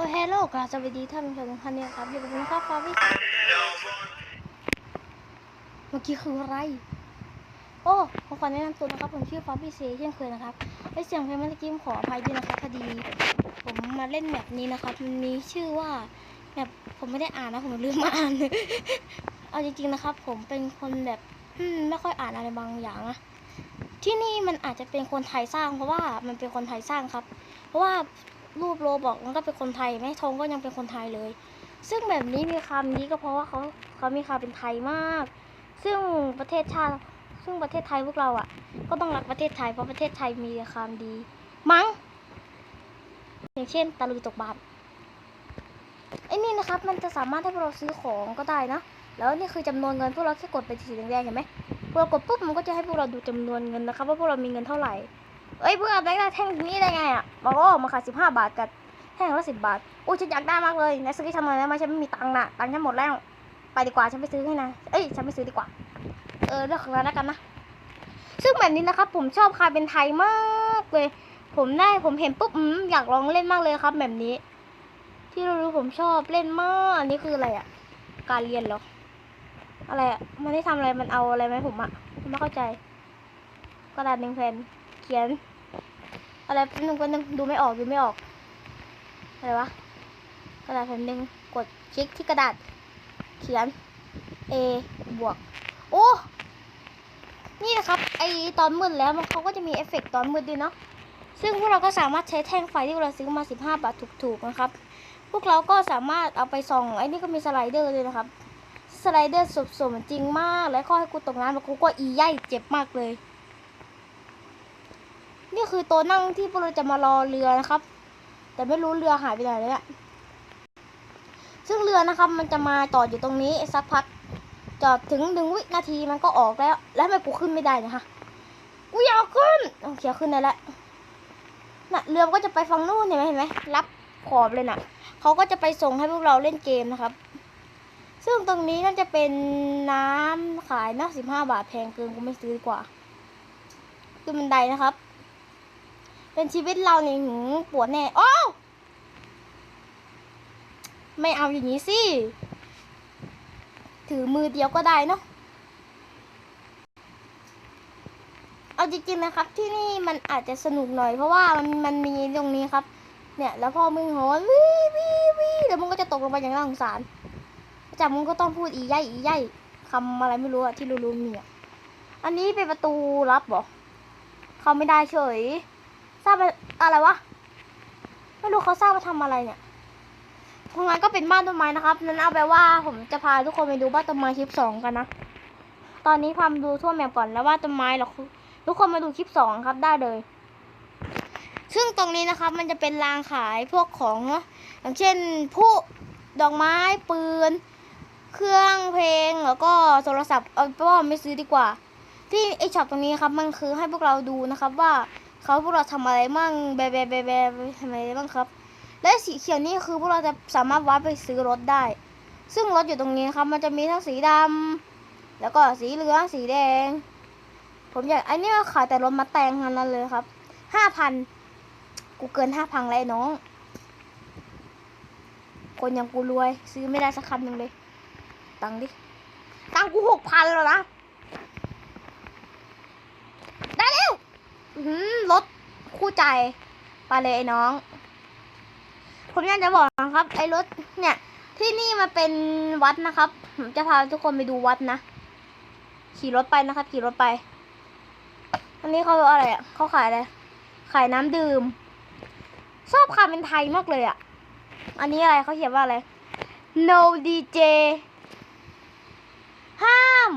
อ้เฮลโลกราบสวัสดีท่านผู้ชมทุกท่านนี่ยครับอยู่กับผมครับฟาวิเมื่อกี้คืออะไร โอ้ผมขอแนะนำตัวนะครับ ผมชื่อฟาบิเซเช่นเคยนะครับไอเสียงเพลงเมื่อกี้ผมขออภัยด้วยนะครับพอดี ผมมาเล่นแมปนี้นะครับ มันมีชื่อว่าแมปผมไม่ได้อ่านนะผมลืมมาอ่านเอาจริงๆนะครับ ผมเป็นคนแบบไม่ค่อยอ่านอะไรบางอย่างนะที่นี่มันอาจจะเป็นคนไทยสร้าง เพราะว่ามันเป็นคนไทยสร้างครับ เพราะว่า รูปโรบอกมันก็เป็นคนไทยแม่ทงก็ยังเป็นคนไทยเลย ซึ่งแบบนี้มีคำนี้ก็เพราะว่าเขาเขามีความเป็นไทยมาก ซึ่งประเทศชาติซึ่งประเทศไทยพวกเราอะ ก็ต้องรักประเทศไทยเพราะประเทศไทยมีความดี มั้ง อย่างเช่นตะลุยตกบาทไอ้นี่นะครับ มันจะสามารถให้พวกเราซื้อของก็ได้นะ แล้วนี่คือจำนวนเงินพวกเราแค่กดไปสีแดงๆเห็นไหมพวกเรากดปุ๊บมันก็จะให้พวกเราดูจำนวนเงินนะครับว่าพวกเรามีเงินเท่าไหร่ เอ้ยเพื่อนได้แท่งนี้ได้ไงอะบอกว่ามาขายสิบห้าบาทกับแท่งละสิบบาทโอ้ฉันอยากได้มากเลยนายซื้อให้ทำไมนะมาฉันไม่มีตังค์นะตังค์ฉันหมดแล้วไปดีกว่าฉันไปซื้อให้นะเอ้ยฉันไม่ซื้อดีกว่า เออเลือกของเราแล้วกันนะซึ่งแบบนี้นะครับผมชอบคาเป็นไทยมากเลย ผมได้ผมเห็นปุ๊บอืมอยากลองเล่นมากเลยครับ แบบนี้ ที่เรารู้ผมชอบเล่นมากอันนี้คืออะไรอะ การเรียนเหรออะไรอะมันได้ทำอะไรมันเอาอะไรไหมผมอะผมไม่เข้าใจ กระดาษหนึ่งแผ่นเขียน อะไรแป๊บนึงแป๊บนึงดูไม่ออกดูไม่ออก อะไรวะ กระดาษแผ่นหนึ่งกดคลิกที่กระดาษ เขียน A บวก โอ้ นี่นะครับ ไอตอนมืดแล้วมันเขาก็จะมีเอฟเฟกต์ตอนมืดด้วยเนาะ ซึ่งพวกเราก็สามารถใช้แท่งไฟที่เราซื้อมา 15 บาทถูกๆนะครับ พวกเราก็สามารถเอาไปส่อง ไอ้นี่ก็มีสไลเดอร์เลยนะครับ สไลเดอร์สมๆจริงมาก แล้วก็ให้กูตกน้ำแล้วกูก็อีย่ายเจ็บมากเลย นี่คือตัวนั่งที่พวกเราจะมารอเรือนะครับ แต่ไม่รู้เรือหายไปไหนเลยอะซึ่งเรือนะครับมันจะมาจอดอยู่ตรงนี้สักพัก จอดถึงหนึ่งวินาทีมันก็ออกแล้ว แล้วทำไมกูขึ้นไม่ได้นะคะกูอยากขึ้นโอเคขึ้นได้แล้วน่ะเรือก็จะไปฝั่งนู้นเห็นไหมเห็นไหมรับขอบเลยน่ะเขาก็จะไปส่งให้พวกเราเล่นเกมนะครับ ซึ่งตรงนี้น่าจะเป็นน้ำขายนะสิบห้าบาทแพงเกินกูไม่ซื้อดีกว่าคือบันไดนะครับ เป็นชีวิตเราเนี่ยหืมปวดแน่โอ้ไม่เอาอย่างนี้สิ ถือมือเดียวก็ได้เนาะเอาจริงๆนะครับ ที่นี่มันอาจจะสนุกหน่อยเพราะว่ามันมันมีตรงนี้ครับ เนี่ยแล้วพอมึงโหนวิวิวิแล้วมึงก็จะตกลงไปอย่างน่าสงสารจากมึงก็ต้องพูดอีย่อีย่คำอะไรไม่รู้อะที่รู้ๆมีอะอันนี้เป็นประตูลับหรอ เขาไม่ได้เฉย สร้างมาอะไรวะ ไม่รู้เขาสร้างมาทำอะไรเนี่ยตรงนั้นก็เป็นบ้านต้นไม้นะครับ นั้นเอาไปว่าผมจะพาทุกคนไปดูบ้านต้นไม้คลิปสองกันนะ ตอนนี้พามาดูทั่วแมปก่อนแล้วว่าต้นไม้เราทุกคนมาดูคลิปสองครับได้เลย ซึ่งตรงนี้นะครับมันจะเป็นรางขายพวกของเนอะอย่างเช่นผู้ดอกไม้ปืน เครื่องเพลงแล้วก็โทรศัพท์เอาเป็นว่าไม่ซื้อดีกว่า ที่ไอช็อปตรงนี้ครับมันคือให้พวกเราดูนะครับว่า เขาพวกเราทำอะไรบ้างแบแบแบแบทำอะไรบ้างครับ และสีเขียวนี่คือพวกเราจะสามารถวัดไปซื้อรถได้ ซึ่งรถอยู่ตรงนี้ครับ มันจะมีทั้งสีดำแล้วก็สีเหลืองสีแดง ผมอยากไอ้นี่ขายแต่รถมาแต่งทั้งนั้นเลยครับห้าพันกูเกินห้าพันแล้วไอ้น้อง คนอย่างกูรวย ซื้อไม่ได้สักคันหนึ่งเลย ตังค์ดิ ตังค์กูหกพันแล้วนะ ได้แล้วอื้อหือ รถคู่ใจไปเลยไอ้น้อง ผมอยากจะบอกนะครับ ไอ้รถเนี่ย ที่นี่มาเป็นวัดนะครับ ผมจะพาทุกคนไปดูวัดนะ ขี่รถไปนะครับ ขี่รถไป อันนี้เขาอะไรอะเขาขายอะไร ขายน้ำดื่ม ชอบคำเป็นไทยมากเลยอะ อันนี้อะไรเขาเขียนว่าอะไร no DJ ห้าม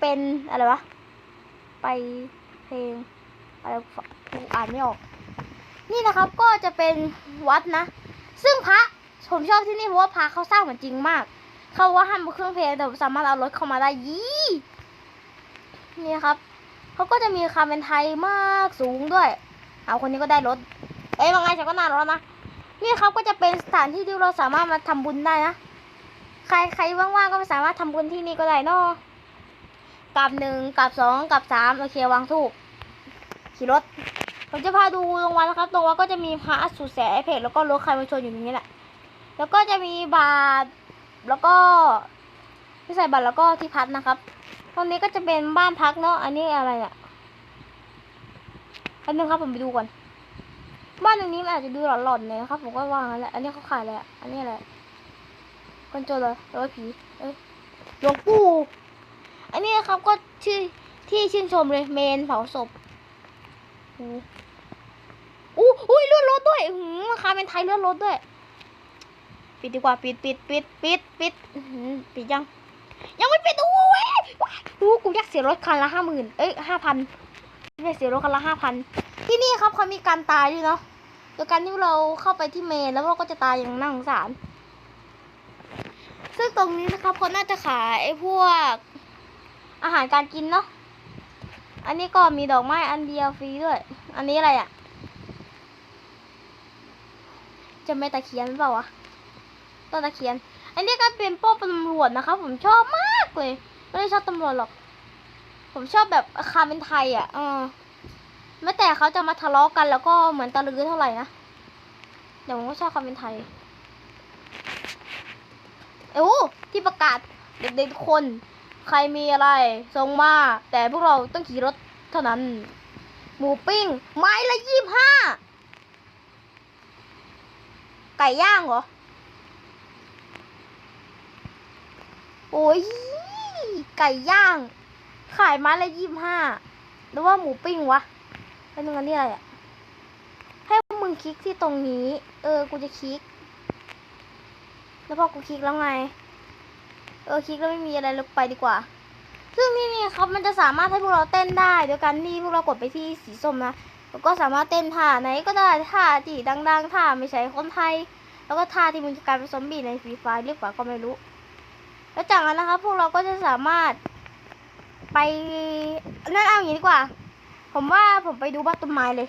เป็นอะไรวะ ไป เพลงอะไรกูอ่านไม่ออก นี่นะครับก็จะเป็นวัดนะ ซึ่งพระผมชอบที่นี่เพราะว่าพระเขาสร้างเหมือนจริงมาก เขาว่าห้ามเครื่องเพลงแต่สามารถเอารถเข้ามาได้ยี่นี่ครับเขาก็จะมีคาเป็นไทยมากสูงด้วย เอาคนนี้ก็ได้รถ เอ้ยว่าไงฉันก็น่ารถนะ นี่ครับก็จะเป็นสถานที่ที่เราสามารถมาทำบุญได้นะ ใครใครว่างๆก็สามารถทำบุญที่นี่ก็ได้เนอะ กับหนึ่งกับสองกับสามโอเควางทูบขี่รถ ผมจะพาดูตรงวันนะครับตรงวันก็จะมีพระสุดแสเพกแล้วก็รถใครมาชนอยู่ตรงนี้แหละ แล้วก็จะมีบาทแล้วก็ที่ใส่บาทแล้วก็ที่พักนะครับ ตรงนี้ก็จะเป็นบ้านพักเนาะ อันนี้อะไรเนี่ยอันนึงครับผมไปดูก่อน บ้านตรงนี้มันอาจจะดูหลอนๆเลยนะครับ ผมก็ว่างั้นแหละอันนี้เขาขายอะไรอะอันนี้อะไรคนโจรเลยรือว่าผี เอ้ยหลวงปู่ อันนี้ครับก็ชื่อที่ชื่นชมเลยเมนเผาศพอ้อู้อุ้ยเลื่อนรถด้วยอื้อหือราคาเป็นไทยเลื่อนรถด้วย ปิดดีกว่าปิดปิดปิดปิดปิดปิดยัง ยังไม่ปิดอ้ยว้ายอู้กูอยากเสียรถคันละห้าหมื่นเอ้ยห้าพันไม่เสียรถคันละห้าพันที่นี่ครับเขามีการตายด้วยเนาะโดยการที่เราเข้าไปที่เมนแล้วเราก็จะตายอย่างน่าสงสาร ซึ่งตรงนี้นะครับเขาน่าจะขายไอ้พวก อาหารการกินเนาะ อันนี้ก็มีดอกไม้อันเดียวฟรีด้วย อันนี้อะไรอะ่ะ จะไม่ตะเคียนเปล่าวะ ต้นตะเคียน อันนี้ก็เป็นป้อมตำรวจนะคะ ผมชอบมากเลย ไม่ได้ชอบตำรวจหรอก ผมชอบแบบอาคารเป็นไทยอะ่ะเออแม้แต่เขาจะมาทะเลาะกันแล้วก็เหมือนตะลือเท่าไหร่นะแต่ผมก็ชอบความเป็นไทย เอ้าที่ประกาศเด็กๆทุกคน ใครมีอะไรส่งมา แต่พวกเราต้องขี่รถเท่านั้น หมูปิ้ง ไม้ละยี่บห้า ไก่ย่างเหรอ โอ้ย ไก่ย่าง ขายไม้ละยี่บห้าหรือว่าหมูปิ้งวะเป็นยังไงนี่อะไรอะให้มึงคลิกที่ตรงนี้ เออ กูจะคลิก แล้วพอกูคลิกแล้วไง เออคลิกแล้วไม่มีอะไรเลยไปดีกว่า ซึ่งที่นี่ครับมันจะสามารถให้พวกเราเต้นได้โดยการที่พวกเรากดไปที่สีส้มนะแล้วก็สามารถเต้นท่าไหนก็ได้ท่าที่ดังๆท่าไม่ใช่คนไทย แล้วก็ท่าที่มันจะกลายเป็นซอมบี้ในฟรีไฟเรียกว่าก็ไม่รู้ แล้วจากนั้นนะครับพวกเราก็จะสามารถไปนั่นเอาอย่างนี้ดีกว่า ผมว่าผมไปดูบ้านต้นไม้เลย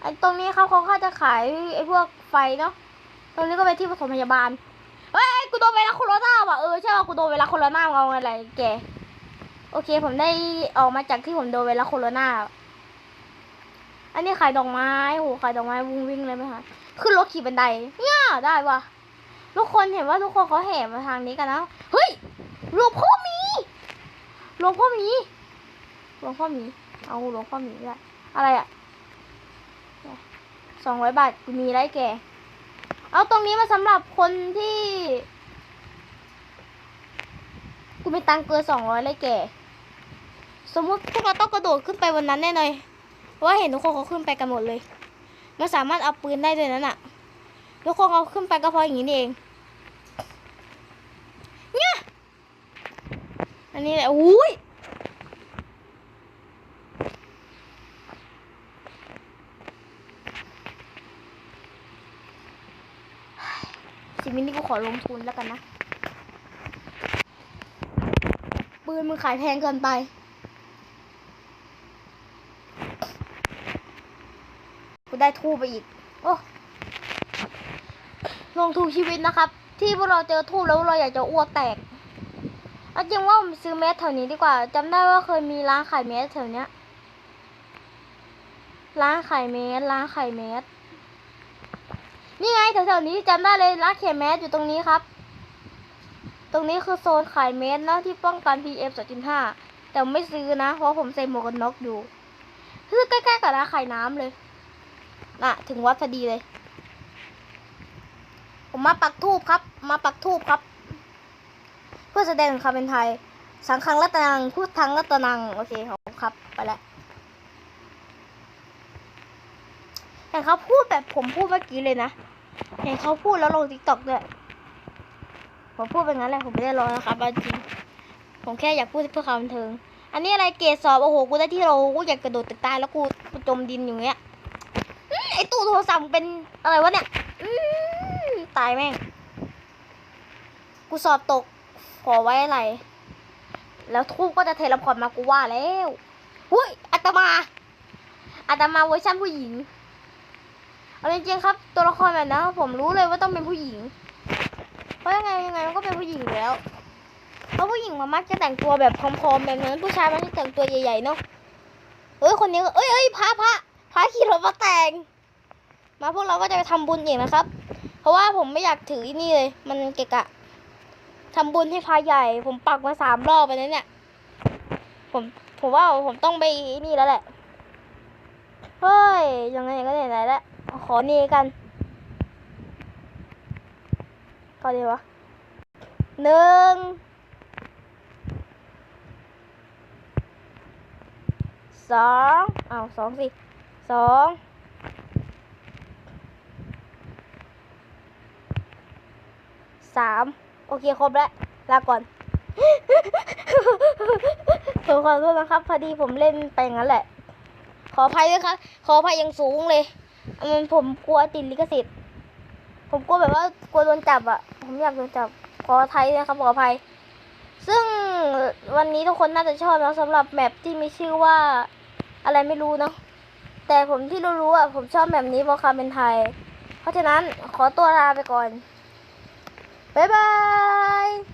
ไอ้ตรงนี้เขาเขาค่าจะขายไอ้พวกไฟเนาะตรงนี้ก็เป็นที่ปฐมพยาบาล เฮ้ยกูโดนเวลาโคโรนาว่ะเออใช่ป่ะกูโดนเวลาโคโรนาเอาอะไรแกโอเค ผมได้ออกมาจากที่ผมโดนเวลาโคโรนาอันนี้ขายดอกไม้โหขายดอกไม้วิ่งวิ่งเลยไหมคะขึ้นรถขี่บันไดเนี่ยได้ว่ะทุกคนเห็นว่าทุกคนเขาแห่มาทางนี้กันนะเฮ้ยหลวงพ่อมีหลวงพ่อมีหลวงพ่อมี เอาหลวงพ่อมีได้อะไรอะสองร้อยบาทกูมีไรแก เอาตรงนี้มาสำหรับคนที่ กูมีตังเกินสองร้อยเลยแก สมมุติพวกเราต้องกระโดดขึ้นไปวันนั้นแน่เลยเพราะว่าเห็นทุกคนเขาขึ้นไปกันหมดเลย มันสามารถเอาปืนได้ด้วยนั่นอะทุกคนเขาขึ้นไปก็เพราะอย่างนี้เอง เนี่ย อันนี้แหละ อุ้ย ชีวิตนี้กู ขอลงทุนแล้วกันนะ ปืนมึงขายแพงเกินไป กูได้ทูบไปอีก โอ้ ลงทุนชีวิตนะครับ ที่พวกเราเจอทูบแล้วเราอยากจะอ้วกแตกเอาจริงว่าผมซื้อเมสแถวนี้ดีกว่า จำได้ว่าเคยมีร้านขายเมสแถวเนี้ย ร้านขายเมสร้านขายเมส นี่ไงแถวๆนี้จำได้เลยร้านเขียแมสอยู่ตรงนี้ครับ ตรงนี้คือโซนขายเมสนะที่ป้องกัน PM 2.5แต่ไม่ซื้อนะ เพราะผมใส่หมวกกันน็อกอยู่คือใกล้ๆกับร้านขายน้ำเลยน่ะ ถึงวัดพอดีเลย ผมมาปักทูบครับ มาปักทูบครับ เพื่อแสดงความเป็นไทย สังฆังรัตนังพูดทังรัตนัง โอเคขอบคุณครับ ไปแล้วแต่เขาพูดแบบผมพูดเมื่อกี้เลยนะ เห็นเขาพูดแล้วลงทิกตอกด้วยผมพูดเป็นงั้นแหละผมไม่ได้ร้องนะครับจริง ผมแค่อยากพูดเพื่อความบันเทิง อันนี้อะไรเกรดสอบโอ้โหกูได้ที่โรกูอยากกระโดดตึกตายแล้วกูจมดินอยู่เงี้ยอื้อไอตู้โทรศัพท์เป็นอะไรวะเนี่ยตายแม่ง กูสอบตกขอไว้อะไร แล้วทูบก็จะเทเลพอร์ตมากูว่าแล้วหุ้ยอาตมาอาตมาเวอร์ชันผู้หญิง เอาจริงๆครับตัวละครแบบนั้นผมรู้เลยว่าต้องเป็นผู้หญิง เพราะยังไงยังไงมันก็เป็นผู้หญิงแล้ว เพราะผู้หญิงมันมักจะแต่งตัวแบบพร้อมๆแบบนั้นผู้ชายมันจะแต่งตัวใหญ่ๆเนาะเอ้ยคนนี้เอ้ยเอ้ยพระพระพาขี่รถมาแต่ง มาพวกเราก็จะไปทำบุญอีกนะครับ เพราะว่าผมไม่อยากถือนี่เลย มันเกะกะทำบุญให้พาใหญ่ ผมปักมาสามรอบไปแล้วเนี่ย ผมผมว่าผมต้องไปนี่แล้วแหละ เฮ้ยยังไงก็ไหนๆแล้ว ขอนี่กันก็ดีวะหนึ่งสองอ้าวสองสิสองสามโอเคครบแล้ว ลาก่อนผมขอโทษนะครับ พอดีผมเล่นไปงั้นแหละ ขออภัยด้วยครับ ขออภัยอย่างสูงเลย ผมกลัวติดลิขสิทธิ์ ผมกลัวแบบว่ากลัวโดนจับอะ ผมอยากโดนจับ ขออภัยนะครับขออภัย ซึ่งวันนี้ทุกคนน่าจะชอบนะสำหรับแมปที่มีชื่อว่าอะไรไม่รู้เนาะ แต่ผมที่รู้ๆอะผมชอบแบบนี้เพราะความเป็นไทย เพราะฉะนั้นขอตัวลาไปก่อน บ๊ายบาย